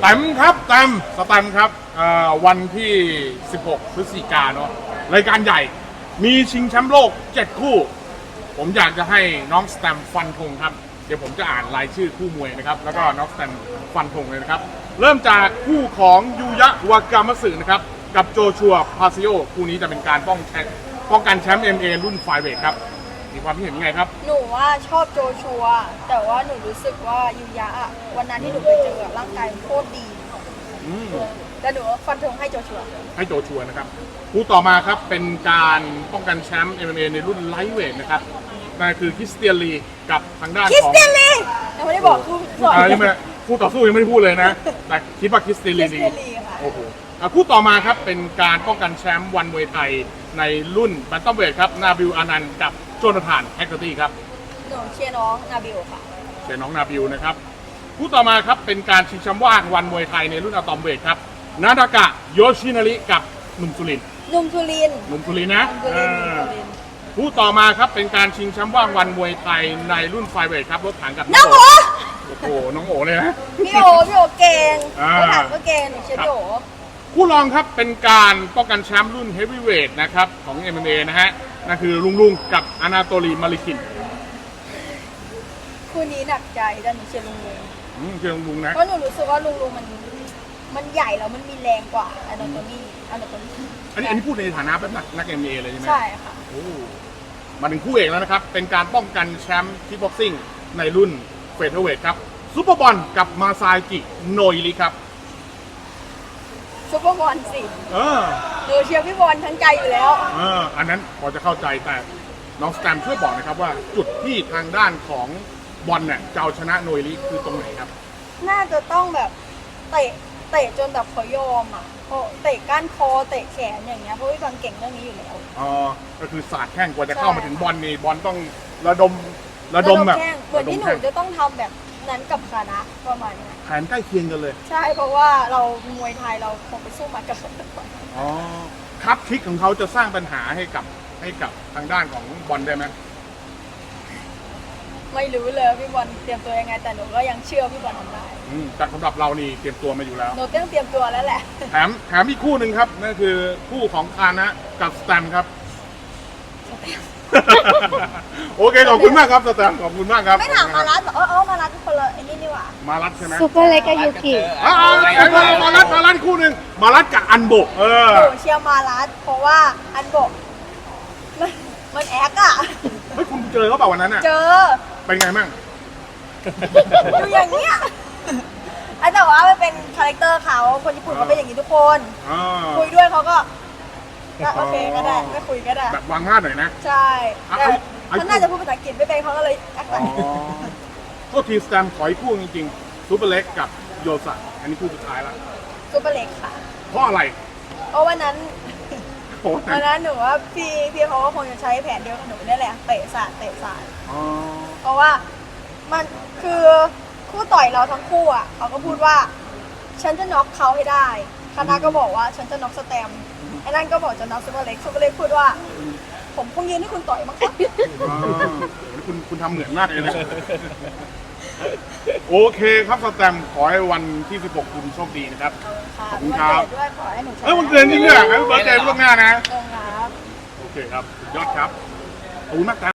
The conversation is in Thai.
แตมครับแตมสแตมป์ครับเอ่อวันที่ 16 พฤศจิกาเนาะรายการใหญ่มีชิงแชมป์โลก 7 คู่ ผมอยากจะให้น้องสแตมฟันธงครับ เดี๋ยวผมจะอ่านรายชื่อคู่มวยนะครับ แล้วก็น้องสแตมฟันธงเลยนะครับ เริ่มจากคู่ของยูยะวากามัสึนะครับ กับโจชัวพาซิโอคู่นี้จะเป็นการป้องแชมป์ป้องกันแชมป์ MA รุ่นไฟเวทครับ มีความคิดเห็นยังไงครับหนูว่าชอบโจชัว แต่ว่าหนูรู้สึกว่ายูยะอะวันนั้นที่หนูไปเจออะร่างกายมันโคตรดีอืมแต่หนูฟันธงให้โจชัว ให้โจชัวนะครับคู่ต่อมาครับเป็นการป้องกันแชมป์ MMA ในรุ่นไลท์เวทนะครับนั่นคือคริสเตียนลีกับทางด้านคริสของเตียนลียังไม่ได้บอกคู่สอน อ่ายังไม่คู่ต่อสู้ยังไม่ได้พูดเลยนะ แต่คิดว่าคริสเตียนคริลีสเตียนลีค่ะ โอ้โหอะคู่ต่อมาครับเป็นการป้องกันแชมป์วันมวยไทยในรุ่นแบนตัมเวทครับนาบิลอานันต์กับ โจนาธานแฮกเกอร์ตี้ครับหนูเชียร์น้องนาบิลค่ะ เชียร์น้องนาบิลนะครับคู่ต่อมาครับเป็นการชิงแชมป์ว่างวันมวยไทยในรุ่นอะตอมเวทครับนาดากะโยชินาริกับหนุ่มสุรินทร์หนุ่มทุรินทร์หนุ่มสุรินทร์นะหนุ่มทุรินทร์หนุ่มอ่าทุรินทร์คู่ต่อมาครับเป็นการชิงแชมป์ว่างวันมวยไทยในรุ่นไฟเวทครับรถถังกับน้องโอโอ้โหน้องโอเลยนะ พี่โอพี่โอเก่งอ่าพี่ถังก็เก่งหนูเชียร์พี่โอคู่รองครับเป็นการป้องกันแชมป์รุ่นเฮฟวีเวทนะครับของ MMA นะฮะ นั่นคือลุงลุงกับอนาโตลีมาริคินคู่นี้หนักใจแต่หนูเชียร์ลุงลุงอืมคือลุงลุงนะ เพราะหนูรู้สึกว่าลุงลุงมัน มันใหญ่แล้วมันมีแรงกว่าอนาโตมี่อนาโตมี่อันนี้อันนี้พูดในฐานะเป็นนักนัก MMA เลยใช่ไหมใช่ค่ะ โอ้มาถึงคู่เอกแล้วนะครับ เป็นการป้องกันแชมป์คิกบ็อกซิ่งในรุ่นเฟเธอร์เวทครับซูเปอร์บอลกับมาซากิโนอิริครับ ซุปเปอร์บอลสิเออหนูเชียร์พี่บอลทั้งใจอยู่แล้ว เอออันนั้นพอจะเข้าใจแต่น้องสแตมช่วยบอกนะครับว่าจุดที่ทางด้านของบอลเนี่ยจะเอาชนะโนอิริคือตรงไหนครับ น่าจะต้องแบบเตะเตะจนแบบเขายอมอะเพราะเตะก้านคอเตะแขนอย่างเงี้ยเพราะพี่บอลเก่งเรื่องนี้อยู่แล้ว อ๋อ ก็คือศาสตร์แข้งกว่าจะใช่เข้ามาถึงบอลนี่บอลต้องระดมระดมแบบแข้งเหมือนที่หนูระดมแข้งจะต้องทำแบบ นั้นกับคานะประมาณเนี้ยแผนใกล้เคียงกันเลยใช่เพราะว่าเรามวยไทยเราคงไปสู้หมัดกับคนอ๋อคับคิกของเขาจะสร้างปัญหาให้กับให้กับทางด้านของบอลได้ไหมไม่รู้เลยว่าพี่บอลเตรียมตัวยังไง แต่หนูก็ยังเชื่อพี่บอลทำได้อืมแต่สำหรับเรานี่เตรียมตัวมาอยู่แล้ว หนูต้องเตรียมตัวแล้วแหละแถมแถมอีกคู่หนึ่งครับนั่นคือคู่ของคานะกับสแตมครับ โอเคขอบคุณมากครับสแตมขอบคุณมากครับไม่ถามมารัดเหรอเออเออมารัดคนละไอ้นี่นี่หว่ามารัดใช่ไหมซูเปอร์เล็กกับยูกิอ่าอ่าอ่ามารัดมารัดคู่หนึ่งมารัดกับอันโบกเออ หนูเชียร์มารัดเพราะว่าอันบอกมันมันแอคอะเฮ้ยคุณเจอเขาเปล่าวันนั้นอะ เจอเป็นไงมั่ง อยู่อย่างเนี้ยไอ้แต่ว่ามันเป็นคาแรคเตอร์เขาคนญี่ปุ่นเขาเป็นอย่างนี้ทุกคน อ่าคุยด้วยเขาก็ ก็โอเคก็ได้ไม่คุยก็ได้ แบบวางมาดหน่อยนะ ใช่อะแต่ไอ้เขาน่าจะพูดภาษาอังกฤษไม่เป็นเขาก็เลยแอคอ๋ใส่อโทษทีสแตมขออีกคู่จริงๆซูเปอร์เล็กกับโยสะอันนี้คู่สุดท้ายแล้วซูเปอร์เล็กค่ะ เพราะอะไรเพราะวันนั้นโอ้โหวันนั้นหนูว่าพี่พี่เขาก็คงจะใช้แผนเดียวกับหนูนี่แหละเตะสาดเตะสาดอ๋อเพราะว่ามันคือคู่ต่อยเราทั้งคู่อะเขาก็พูดว่า ฉันจะน็อกเขาให้ได้ คณะก็บอกว่าฉันจะน็อกสแตมป์ไอ้นั่นก็บอกจะน็อกซูเปอร์เล็กซูเปอร์เล็กพูดว่า ผมคงยืนให้คุณต่อยมั้งครับอ๋อโอ้โหคุณคุณทำเหมือนมากเลยนะ โอเคครับสแตมขอให้วันที่ 16 คุณโชคดีนะครับ ขอบคุณครับ วันเกิดด้วยขอให้หนูชนะเอ้ยวันเกิดจริงด้วยไอ้เบิร์ดเดย์ล่วงหน้านะ ตรงครับ โอเคครับสุดยอดครับ ขอบคุณมากครับ